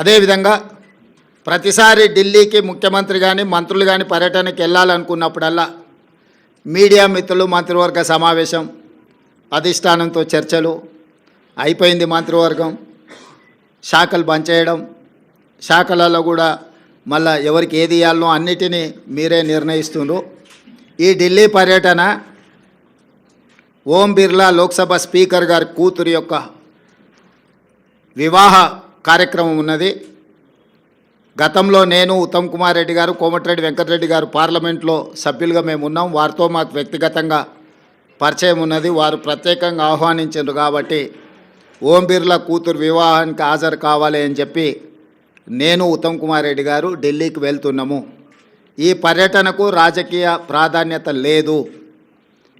అదేవిధంగా ప్రతిసారి ఢిల్లీకి ముఖ్యమంత్రి కానీ మంత్రులు కానీ పర్యటనకి వెళ్ళాలనుకున్నప్పుడల్లా మీడియా మిత్రులు మంత్రివర్గ సమావేశం అధిష్టానంతో చర్చలు అయిపోయింది మంత్రివర్గం. శాఖలు బంద్ చేయడం శాఖలలో కూడా మళ్ళా ఎవరికి ఏది ఇవ్వాలనో అన్నిటినీ మీరే నిర్ణయిస్తుండ్రు. ఈ ఢిల్లీ పర్యటన ఓం బిర్లా లోక్సభ స్పీకర్ గారి కూతురు యొక్క వివాహ కార్యక్రమం ఉన్నది. గతంలో నేను ఉత్తమ్ కుమార్ రెడ్డి గారు కోమటిరెడ్డి వెంకటరెడ్డి గారు పార్లమెంట్లో సభ్యులుగా మేము ఉన్నాం. వారితో మాకు వ్యక్తిగతంగా పరిచయం ఉన్నది. వారు ప్రత్యేకంగా ఆహ్వానించారు కాబట్టి ఓం బిర్లా కూతురు వివాహానికి హాజరు కావాలి అని చెప్పి నేను ఉత్తమ్ కుమార్ రెడ్డి గారు ఢిల్లీకి వెళ్తున్నాము. ఈ పర్యటనకు రాజకీయ ప్రాధాన్యత లేదు.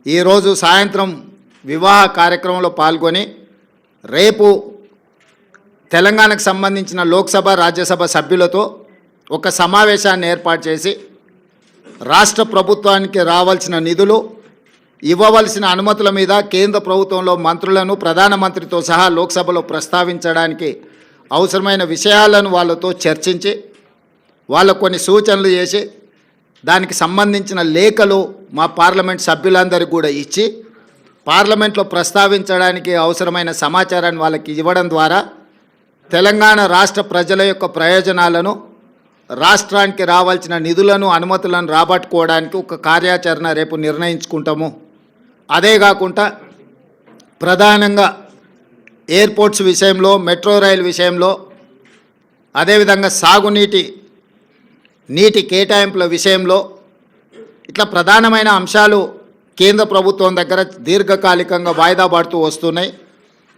ఈరోజు సాయంత్రం వివాహ కార్యక్రమంలో పాల్గొని రేపు తెలంగాణకు సంబంధించిన లోక్సభ రాజ్యసభ సభ్యులతో ఒక సమావేశాన్ని ఏర్పాటు చేసి రాష్ట్ర ప్రభుత్వానికి రావాల్సిన నిధులు ఇవ్వవలసిన అనుమతుల మీద కేంద్ర ప్రభుత్వంలో మంత్రులను ప్రధానమంత్రితో సహా లోక్సభలో ప్రస్తావించడానికి అవసరమైన విషయాలను వాళ్ళతో చర్చించి వాళ్ళకు కొన్ని సూచనలు చేసి దానికి సంబంధించిన లేఖలు మా పార్లమెంట్ సభ్యులందరికీ కూడా ఇచ్చి పార్లమెంట్లో ప్రస్తావించడానికి అవసరమైన సమాచారాన్ని వాళ్ళకి ఇవ్వడం ద్వారా తెలంగాణ రాష్ట్ర ప్రజల యొక్క ప్రయోజనాలను రాష్ట్రానికి రావాల్సిన నిధులను అనుమతులను రాబట్టుకోవడానికి ఒక కార్యాచరణ రేపు నిర్ణయించుకుంటాము. అదే కాకుండా ప్రధానంగా ఎయిర్పోర్ట్స్ విషయంలో మెట్రో రైల్ విషయంలో అదేవిధంగా సాగునీటి నీటి కేటాయింపుల విషయంలో ఇట్లా ప్రధానమైన అంశాలు కేంద్ర ప్రభుత్వం దగ్గర దీర్ఘకాలికంగా వాయిదా పడుతూ వస్తున్నాయి.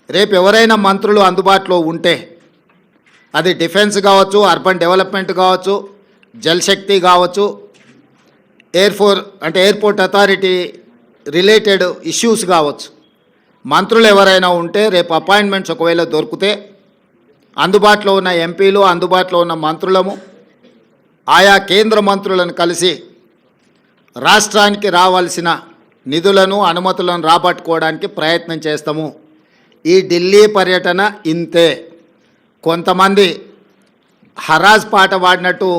రేపు ఎవరైనా మంత్రులు అందుబాటులో ఉంటే అది డిఫెన్స్ కావచ్చు అర్బన్ డెవలప్మెంట్ కావచ్చు జలశక్తి కావచ్చు ఎయిర్ ఫోర్ అంటే ఎయిర్పోర్ట్ అథారిటీ రిలేటెడ్ ఇష్యూస్ కావచ్చు. మంత్రులు ఎవరైనా ఉంటే రేపు అపాయింట్మెంట్స్ ఒకవేళ దొరికితే అందుబాటులో ఉన్న ఎంపీలు అందుబాటులో ఉన్న మంత్రులము ఆయా కేంద్ర మంత్రులను కలిసి రాష్ట్రానికి రావాల్సిన నిధులను అనుమతులను రాబట్టుకోవడానికి ప్రయత్నం చేస్తాము. ఈ ఢిల్లీ పర్యటన ఇంతే. కొంతమంది హరాజ్ పాట పాడినట్టు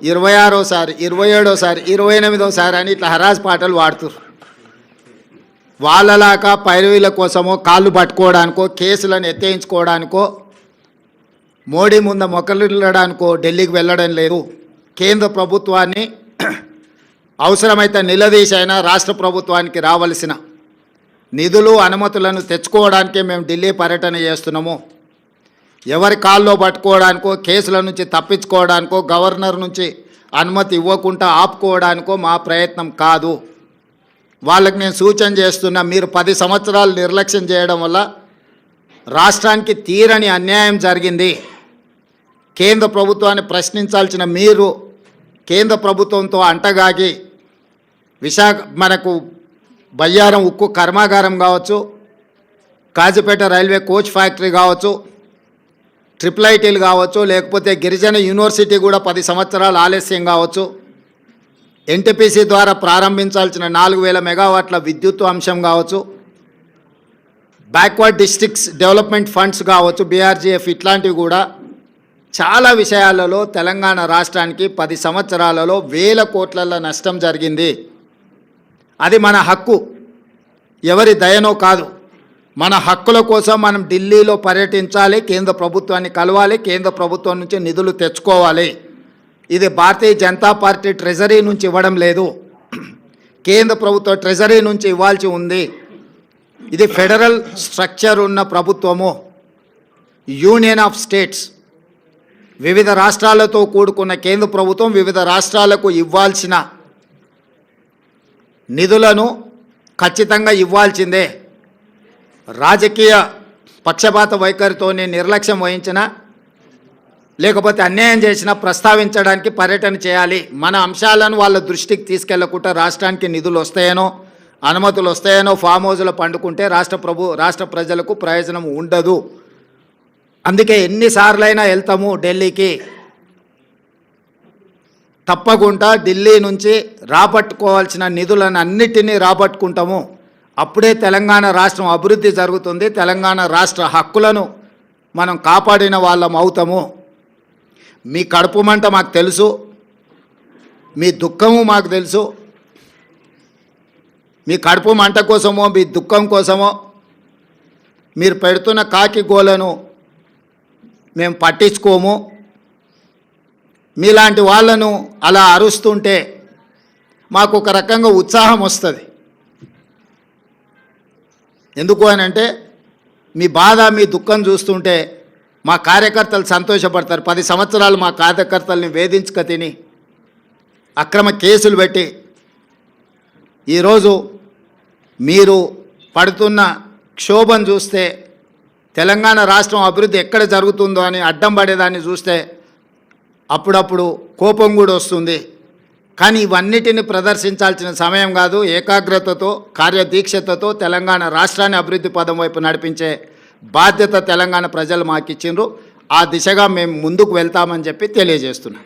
ఇరవై ఆరోసారి ఇరవై ఏడోసారి ఇరవై ఎనిమిదోసారి అని ఇట్లా హరాజ్ పాటలు పాడుతున్నారు వాళ్ళలాగా పైరవీల కోసమో కాళ్ళు పట్టుకోవడానికో కేసులను ఎత్తేయించుకోవడానికో మోడీ ముందు మొక్కలిల్లడానికో ఢిల్లీకి వెళ్ళడం లేదు. కేంద్ర ప్రభుత్వాన్ని అవసరమైతే నిలదీసైనా రాష్ట్ర ప్రభుత్వానికి రావలసిన నిధులు అనుమతులను తెచ్చుకోవడానికే మేము ఢిల్లీ పర్యటన చేస్తున్నాము. ఎవరి కాల్లో పట్టుకోవడానికో కేసుల నుంచి తప్పించుకోవడానికో గవర్నర్ నుంచి అనుమతి ఇవ్వకుండా ఆపుకోవడానికో మా ప్రయత్నం కాదు. వాళ్ళకి నేను సూచన చేస్తున్నా మీరు పది సంవత్సరాలు నిర్లక్ష్యం చేయడం వల్ల రాష్ట్రానికి తీరని అన్యాయం జరిగింది. కేంద్ర ప్రభుత్వాన్ని ప్రశ్నించాల్సిన మీరు కేంద్ర ప్రభుత్వంతో అంటగాగి విశాఖ మనకు బయ్యారం ఉక్కు కర్మాగారం కావచ్చు కాజీపేట రైల్వే కోచ్ ఫ్యాక్టరీ కావచ్చు ట్రిపుల్ ఐటీలు కావచ్చు లేకపోతే గిరిజన యూనివర్సిటీ కూడా పది సంవత్సరాలు ఆలస్యం కావచ్చు. ఎన్టీపీసీ ద్వారా ప్రారంభించాల్సిన నాలుగు వేల మెగావాట్ల విద్యుత్ అంశం కావచ్చు. బ్యాక్వర్డ్ డిస్ట్రిక్ట్స్ డెవలప్మెంట్ ఫండ్స్ కావచ్చు బీఆర్జీఎఫ్ ఇట్లాంటివి కూడా చాలా విషయాలలో తెలంగాణ రాష్ట్రానికి పది సంవత్సరాలలో వేల కోట్లలో నష్టం జరిగింది. అది మన హక్కు. ఎవరి దయనో కాదు. మన హక్కుల కోసం మనం ఢిల్లీలో పర్యటించాలి కేంద్ర ప్రభుత్వాన్ని కలవాలి కేంద్ర ప్రభుత్వం నుంచి నిధులు తెచ్చుకోవాలి. ఇది భారతీయ జనతా పార్టీ ట్రెజరీ నుంచి ఇవ్వడం లేదు. కేంద్ర ప్రభుత్వ ట్రెజరీ నుంచి ఇవ్వాల్సి ఉంది. ఇది ఫెడరల్ స్ట్రక్చర్ ఉన్న ప్రభుత్వము. Union of states. వివిధ రాష్ట్రాలతో కూడుకున్న కేంద్ర ప్రభుత్వం వివిధ రాష్ట్రాలకు ఇవ్వాల్సిన నిధులను ఖచ్చితంగా ఇవ్వాల్సిందే. రాజకీయ పక్షపాత వైఖరితోనే నిర్లక్ష్యం వహించిన లేకపోతే అన్యాయం చేసినా ప్రస్తావించడానికి పర్యటన చేయాలి. మన అంశాలను వాళ్ళ దృష్టికి తీసుకెళ్ళకుండా రాష్ట్రానికి నిధులు వస్తాయనో అనుమతులు వస్తాయనో ఫామ్ హౌస్లో పండుకుంటే రాష్ట్ర ప్రభు రాష్ట్ర ప్రజలకు ప్రయోజనం ఉండదు. అందుకే ఎన్నిసార్లైనా వెళ్తాము ఢిల్లీకి. తప్పకుండా ఢిల్లీ నుంచి రాబట్టుకోవాల్సిన నిధులను అన్నిటినీ రాబట్టుకుంటాము. అప్పుడే తెలంగాణ రాష్ట్రం అభివృద్ధి జరుగుతుంది. తెలంగాణ రాష్ట్ర హక్కులను మనం కాపాడిన వాళ్ళం అవుతాము. మీ కడుపు మంట మాకు తెలుసు. మీ దుఃఖము మాకు తెలుసు. మీ కడుపు మంట కోసమో మీ దుఃఖం కోసమో మీరు పెడుతున్న కాకి గోలను మేము పట్టించుకోము. మీలాంటి వాళ్ళను అలా అరుస్తుంటే మాకు ఒక రకంగా ఉత్సాహం వస్తుంది. ఎందుకు అని అంటే మీ బాధ మీ దుఃఖం చూస్తుంటే మా కార్యకర్తలు సంతోషపడతారు. పది సంవత్సరాలు మా కార్యకర్తల్ని వేధించుక తిని అక్రమ కేసులు పెట్టి ఈరోజు మీరు పడుతున్న క్షోభం చూస్తే తెలంగాణ రాష్ట్రం అభివృద్ధి ఎక్కడ జరుగుతుందో అని అడ్డం పడేదాన్ని చూస్తే అప్పుడప్పుడు కోపం కూడా వస్తుంది. కానీ ఇవన్నిటిని ప్రదర్శించాల్సిన సమయం కాదు. ఏకాగ్రతతో కార్యదీక్షతతో తెలంగాణ రాష్ట్రాన్ని అభివృద్ధి పదం వైపు నడిపించే బాధ్యత తెలంగాణ ప్రజలు మాకు ఇచ్చిండ్రు ఆ దిశగా మేము ముందుకు వెళ్తామని చెప్పి తెలియజేస్తున్నాం.